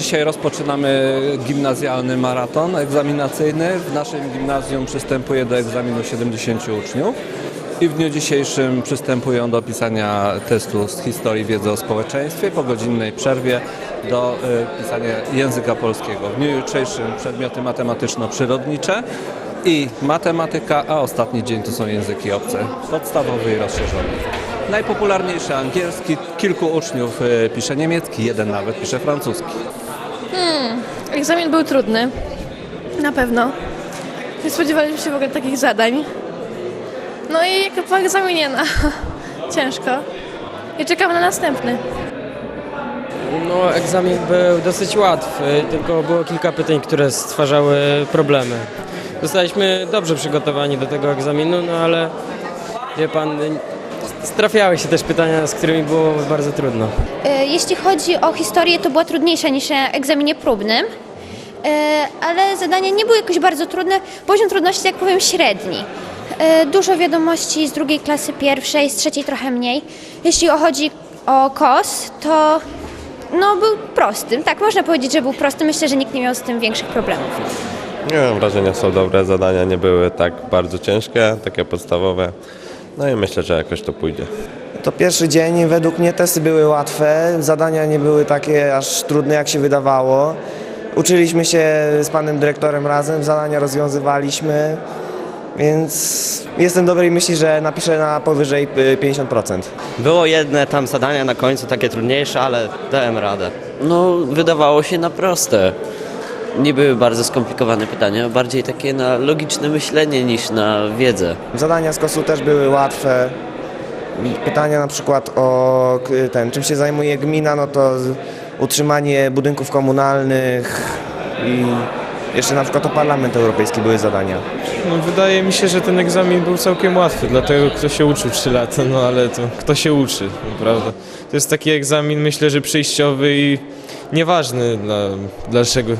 dzisiaj rozpoczynamy gimnazjalny maraton egzaminacyjny. W naszym gimnazjum przystępuje do egzaminu 70 uczniów i w dniu dzisiejszym przystępują do pisania testu z historii wiedzy o społeczeństwie po godzinnej przerwie do y, pisania języka polskiego. W dniu jutrzejszym przedmioty matematyczno-przyrodnicze i matematyka, a ostatni dzień to są języki obce, podstawowy i rozszerzony. Najpopularniejszy angielski, kilku uczniów y, pisze niemiecki, jeden nawet pisze francuski. Egzamin był trudny. Na pewno. Nie spodziewaliśmy się w ogóle takich zadań. No i jak po egzaminie, no, ciężko. I czekamy na następny. No, egzamin był dosyć łatwy, tylko było kilka pytań, które stwarzały problemy. Zostaliśmy dobrze przygotowani do tego egzaminu, no ale wie pan, trafiały się też pytania, z którymi było bardzo trudno. E, Jeśli chodzi o historię, to była trudniejsza niż na egzaminie próbnym, E, ale zadania nie były jakoś bardzo trudne. Poziom trudności, jak powiem, średni. E, Dużo wiadomości z drugiej klasy pierwszej, z trzeciej trochę mniej. Jeśli chodzi o KOS, to no, był prosty. Tak, można powiedzieć, że był prosty. Myślę, że nikt nie miał z tym większych problemów. Nie wiem, wrażenia są dobre, zadania nie były tak bardzo ciężkie, takie podstawowe. No i myślę, że jakoś to pójdzie. To pierwszy dzień, według mnie testy były łatwe, zadania nie były takie aż trudne jak się wydawało. Uczyliśmy się z panem dyrektorem razem, zadania rozwiązywaliśmy, więc jestem dobrej myśli, że napiszę na powyżej y, 50%. Było jedne tam zadania na końcu takie trudniejsze, ale dałem radę. No, wydawało się na proste. Nie były bardzo skomplikowane pytania, bardziej takie na logiczne myślenie niż na wiedzę. Zadania z KOS-u też były łatwe. Pytania na przykład o ten, czym się zajmuje gmina, no to utrzymanie budynków komunalnych i jeszcze na przykład o Parlament Europejski były zadania. No, wydaje mi się, że ten egzamin był całkiem łatwy dla tego, kto się uczył 3 lata, no ale to kto się uczy, naprawdę. To jest taki egzamin, myślę, że przejściowy i nieważny dla dalszego.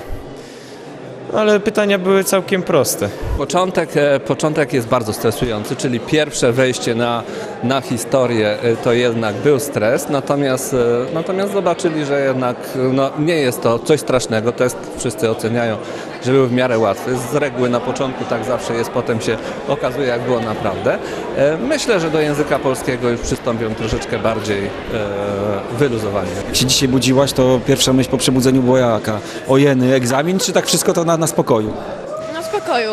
Ale pytania były całkiem proste. Początek, e, początek jest bardzo stresujący, czyli pierwsze wejście na, na historię e, to jednak był stres, natomiast, e, natomiast zobaczyli, że jednak no, nie jest to coś strasznego, test wszyscy oceniają, że był w miarę łatwy. Z reguły na początku tak zawsze jest, potem się okazuje jak było naprawdę. E, Myślę, że do języka polskiego już przystąpią troszeczkę bardziej e, wyluzowani. Jak się dzisiaj budziłaś, to pierwsza myśl po przebudzeniu była jaka? Ojeny, egzamin, czy tak wszystko to na, na spokoju? W spokoju.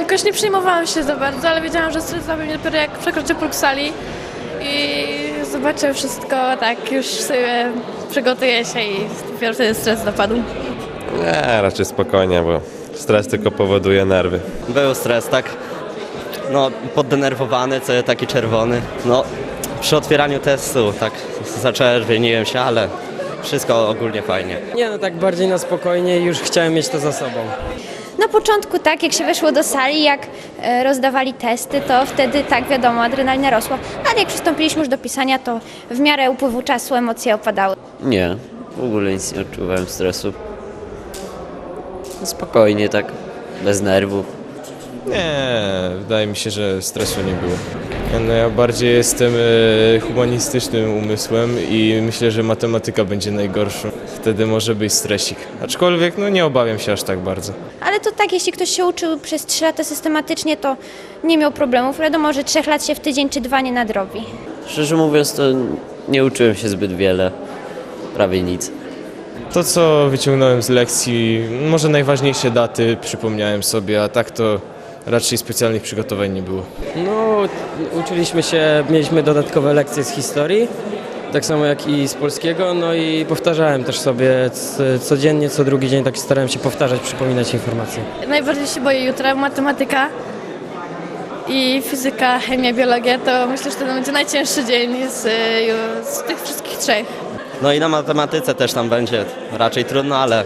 Jakoś nie przejmowałam się za bardzo, ale wiedziałam, że stres mnie dopiero jak przekroczę próg sali i zobaczę wszystko, tak już sobie przygotuję się i dopiero wtedy stres dopadł. Nie, raczej spokojnie, bo stres tylko powoduje nerwy. Był stres, tak? No, poddenerwowany, co taki czerwony. No, przy otwieraniu testu, tak, zaczerwieniłem się, ale wszystko ogólnie fajnie. Nie no, tak bardziej na spokojnie już chciałem mieć to za sobą. Na początku tak, jak się weszło do sali, jak e, rozdawali testy, to wtedy tak wiadomo, adrenalina rosła, ale jak przystąpiliśmy już do pisania, to w miarę upływu czasu emocje opadały. Nie, w ogóle nic nie odczuwałem stresu. Spokojnie, tak, bez nerwów. Nie, wydaje mi się, że stresu nie było. No, ja bardziej jestem e, humanistycznym umysłem i myślę, że matematyka będzie najgorszą. Wtedy może być stresik. Aczkolwiek no, nie obawiam się aż tak bardzo. Ale to tak, jeśli ktoś się uczył przez 3 lata systematycznie, to nie miał problemów. Wiadomo, że 3 lat się w tydzień czy dwa nie nadrobi. Szczerze mówiąc, to nie uczyłem się zbyt wiele. Prawie nic. To, co wyciągnąłem z lekcji, może najważniejsze daty przypomniałem sobie, a tak to raczej specjalnych przygotowań nie było. No, uczyliśmy się, mieliśmy dodatkowe lekcje z historii, tak samo jak i z polskiego, no i powtarzałem też sobie codziennie, co drugi dzień tak starałem się powtarzać, przypominać informacje. Najbardziej się boję jutra, matematyka i fizyka, chemia, biologia, to myślę, że to będzie najcięższy dzień z, y, z tych wszystkich trzech. No i na matematyce też tam będzie raczej trudno, ale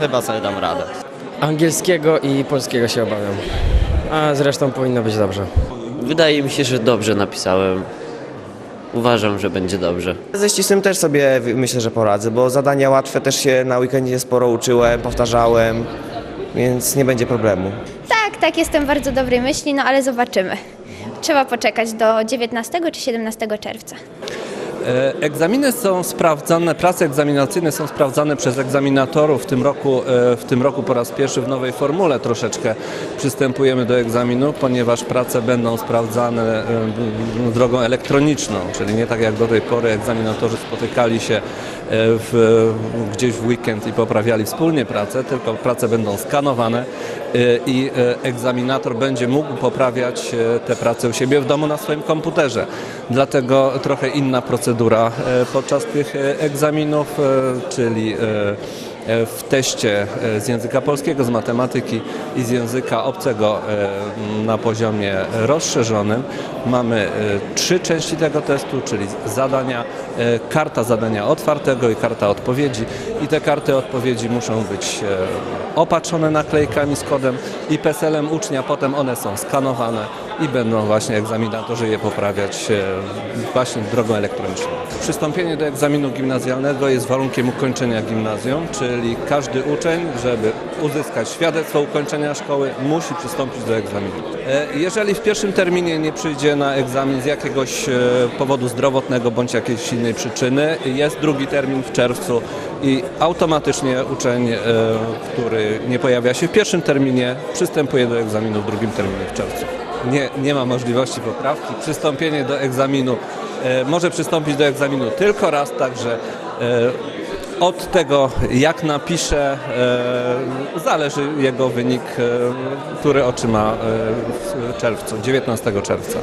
chyba sobie dam radę. Angielskiego i polskiego się obawiam, a zresztą powinno być dobrze. Wydaje mi się, że dobrze napisałem. Uważam, że będzie dobrze. Ze ścisłym też sobie myślę, że poradzę, bo zadania łatwe też się na weekendzie sporo uczyłem, powtarzałem, więc nie będzie problemu. Tak, tak, jestem bardzo dobrej myśli, no ale zobaczymy. Trzeba poczekać do 19 czy 17 czerwca. E, Egzaminy są sprawdzane, prace egzaminacyjne są sprawdzane przez egzaminatorów. W tym roku, e, w tym roku po raz pierwszy w nowej formule troszeczkę przystępujemy do egzaminu, ponieważ prace będą sprawdzane e, drogą elektroniczną, czyli nie tak jak do tej pory egzaminatorzy spotykali się w, gdzieś w weekend i poprawiali wspólnie pracę, tylko prace będą skanowane e, i e, egzaminator będzie mógł poprawiać e, te prace u siebie w domu na swoim komputerze. Dlatego trochę inna procedura e, podczas tych e, egzaminów, e, czyli e, e, w teście e, z języka polskiego, z matematyki i z języka obcego e, na poziomie rozszerzonym. Mamy e, trzy części tego testu, czyli zadania, e, karta zadania otwartego i karta odpowiedzi. I te karty odpowiedzi muszą być e, opatrzone naklejkami z kodem i PESEL-em ucznia, potem one są skanowane i będą właśnie egzaminatorzy je poprawiać e, właśnie drogą elektroniczną. Przystąpienie do egzaminu gimnazjalnego jest warunkiem ukończenia gimnazjum, czyli każdy uczeń, żeby uzyskać świadectwo ukończenia szkoły, musi przystąpić do egzaminu. E, Jeżeli w pierwszym terminie nie przyjdzie na egzamin z jakiegoś e, powodu zdrowotnego bądź jakiejś innej przyczyny, jest drugi termin w czerwcu i automatycznie uczeń, który nie pojawia się w pierwszym terminie, przystępuje do egzaminu w drugim terminie w czerwcu. Nie, nie ma możliwości poprawki. Przystąpienie do egzaminu e, może przystąpić do egzaminu tylko raz, także e, od tego, jak napisze, e, zależy jego wynik, e, który otrzyma e, w czerwcu, 19 czerwca.